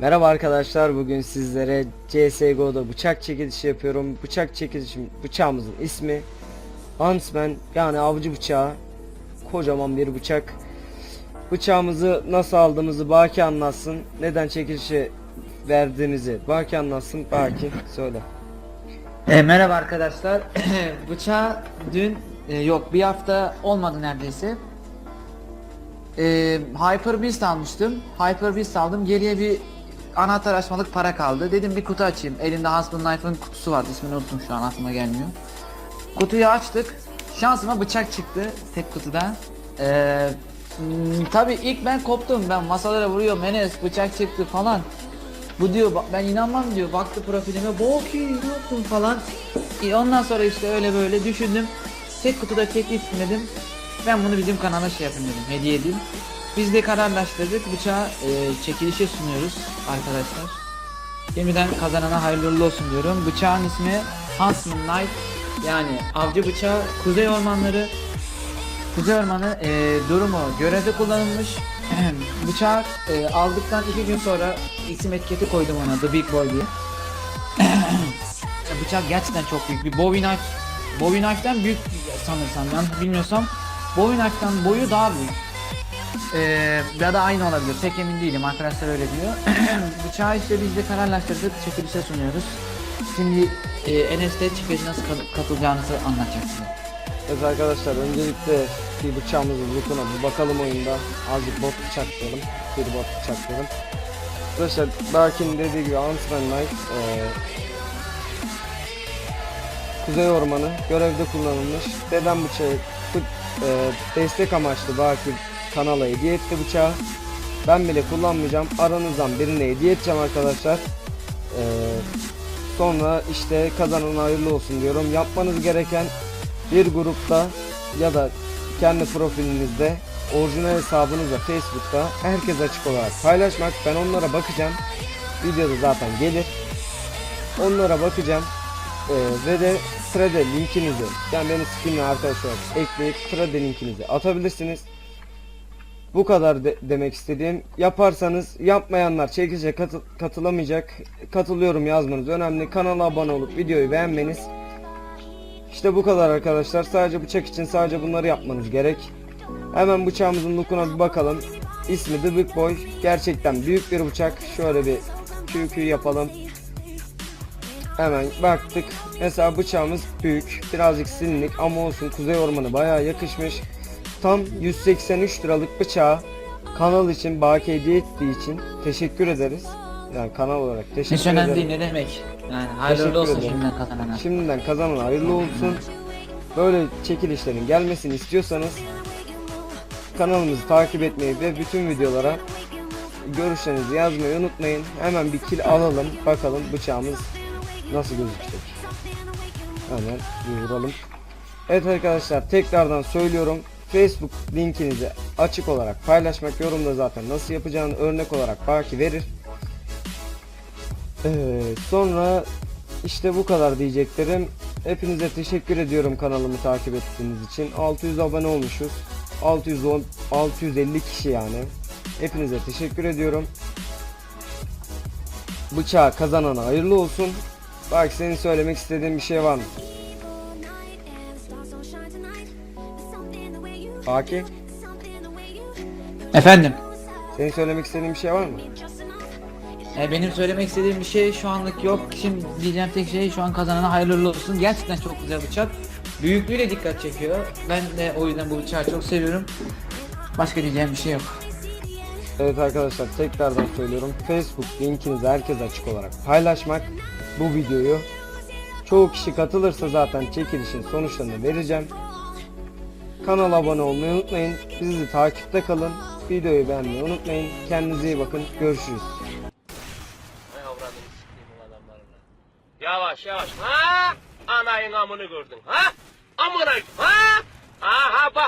Merhaba arkadaşlar bugün sizlere CSGO'da bıçak çekilişi yapıyorum. Bıçak çekilişim bıçağımızın ismi Huntsman yani avcı bıçağı. Kocaman bir bıçak. Bıçağımızı nasıl aldığımızı Baki anlatsın. Neden çekilişe verdiğimizi Baki anlatsın. Baki söyle. E, merhaba arkadaşlar. Bıçağı dün e, yok bir hafta olmadı neredeyse. E, Hyper Beast almıştım. Hyper Beast aldım. Geriye bir anahtar açmalık para kaldı. Dedim bir kutu açayım. Elimde Huntsman Knife'ın kutusu vardı. İsmini unuttum şu an aklıma gelmiyor. Kutuyu açtık. Şansıma bıçak çıktı tek kutuda. E, tabi ilk ben koptum. Ben masalara vuruyorum. Enes bıçak çıktı falan. Bu diyor ben inanmam diyor. Baktı profilime. Boki ne yaptın falan. E, ondan sonra işte öyle böyle düşündüm. Tek kutuda çekilsin dedim. Ben bunu bizim kanala şey yapayım dedim. Hediye edeyim. Biz de kararlaştırdık. Bıçağı e, çekilişe sunuyoruz arkadaşlar. Şimdiden kazanana hayırlı olsun diyorum. Bıçağın ismi Huntsman Knife. Yani avcı bıçağı Kuzey Ormanları Kuzey Ormanı e, durumu görevde kullanılmış. Bıçağı e, aldıktan iki gün sonra isim etiketi koydum ona The Big Boy diye. Bıçak gerçekten çok büyük bir Bowie knife. Bowie knife'den büyük sanırsam yanlış bilmiyorsam Bowie knife'dan boyu daha büyük. Ee, ya da aynı olabilir pek emin değilim arkadaşlar öyle diyor. Bıçağı işte biz de kararlaştırdık çekilişe sunuyoruz. Şimdi e, Enes'te çekilişe nasıl kat- katılacağınızı anlatacak size. Evet arkadaşlar öncelikle bir bıçağımızın lookuna bir bakalım oyunda. Azıcık bot bıçaklayalım. Bir bot bıçaklayalım. Arkadaşlar Baki'nin dediği gibi Huntsman Knife eee, Kuzey Ormanı görevde kullanılmış. Dedem bıçağı eee, destek amaçlı Baki kanala hediye etti bıçağı. Ben bile kullanmayacağım. Aranızdan birine hediye edeceğim arkadaşlar. Eee, sonra işte kazanan hayırlı olsun diyorum. Yapmanız gereken bir grupta ya da kendi profilinizde orijinal hesabınızla Facebook'ta herkes açık olarak paylaşmak. Ben onlara bakacağım. Videoda zaten gelir. Onlara bakacağım. Ee, ve de Thread'e linkinizi yani beni skinle arkadaş olarak ekleyip Thread'e linkinizi atabilirsiniz. Bu kadar de- demek istediğim. Yaparsanız yapmayanlar çekişe katı- katılamayacak. Katılıyorum yazmanız önemli. Kanala abone olup videoyu beğenmeniz işte bu kadar arkadaşlar. Sadece bıçak için sadece bunları yapmanız gerek. Hemen bıçağımızın lookuna bir bakalım. İsmi The Big Boy. Gerçekten büyük bir bıçak. Şöyle bir QQ yapalım. Hemen baktık. Mesela bıçağımız büyük. Birazcık silinlik ama olsun. Kuzey Ormanı bayağı yakışmış. Tam 183 liralık bıçağı kanal için Baki hediye ettiği için teşekkür ederiz. Yani kanal olarak teşekkür Hiç önemli ederim. değil ne demek. Yani hayırlı olsun ederim. şimdiden kazanana. Şimdiden kazanan hayırlı olsun. Böyle çekilişlerin gelmesini istiyorsanız kanalımızı takip etmeyi ve bütün videolara görüşlerinizi yazmayı unutmayın. Hemen bir kill alalım. Bakalım bıçağımız nasıl gözükecek. Hemen vuralım. Evet arkadaşlar tekrardan söylüyorum. Facebook linkinizi açık olarak paylaşmak yorumda zaten nasıl yapacağını örnek olarak Baki verir. Ee, sonra işte bu kadar diyeceklerim. Hepinize teşekkür ediyorum kanalımı takip ettiğiniz için. 600 abone olmuşuz. 610 650 kişi yani. Hepinize teşekkür ediyorum. Bıçağı kazanana hayırlı olsun. Bak senin söylemek istediğin bir şey var mı? Baki, Efendim. senin söylemek istediğin bir şey var mı? E, benim söylemek istediğim bir şey şu anlık yok. Şimdi diyeceğim tek şey şu an kazanana hayırlı olsun. Gerçekten çok güzel bıçak. Büyüklüğüyle dikkat çekiyor. Ben de o yüzden bu bıçağı çok seviyorum. Başka diyeceğim bir şey yok. Evet arkadaşlar tekrardan söylüyorum. Facebook linkinizi herkes açık olarak paylaşmak bu videoyu. Çoğu kişi katılırsa zaten çekilişin sonuçlarını vereceğim. Kanala abone olmayı unutmayın. Bizi takipte kalın. Videoyu beğenmeyi unutmayın. Kendinize iyi bakın. Görüşürüz. Yavaş yavaş. Ha? Anayın amını gördün. Ha? Amına. Ha? Aha bak.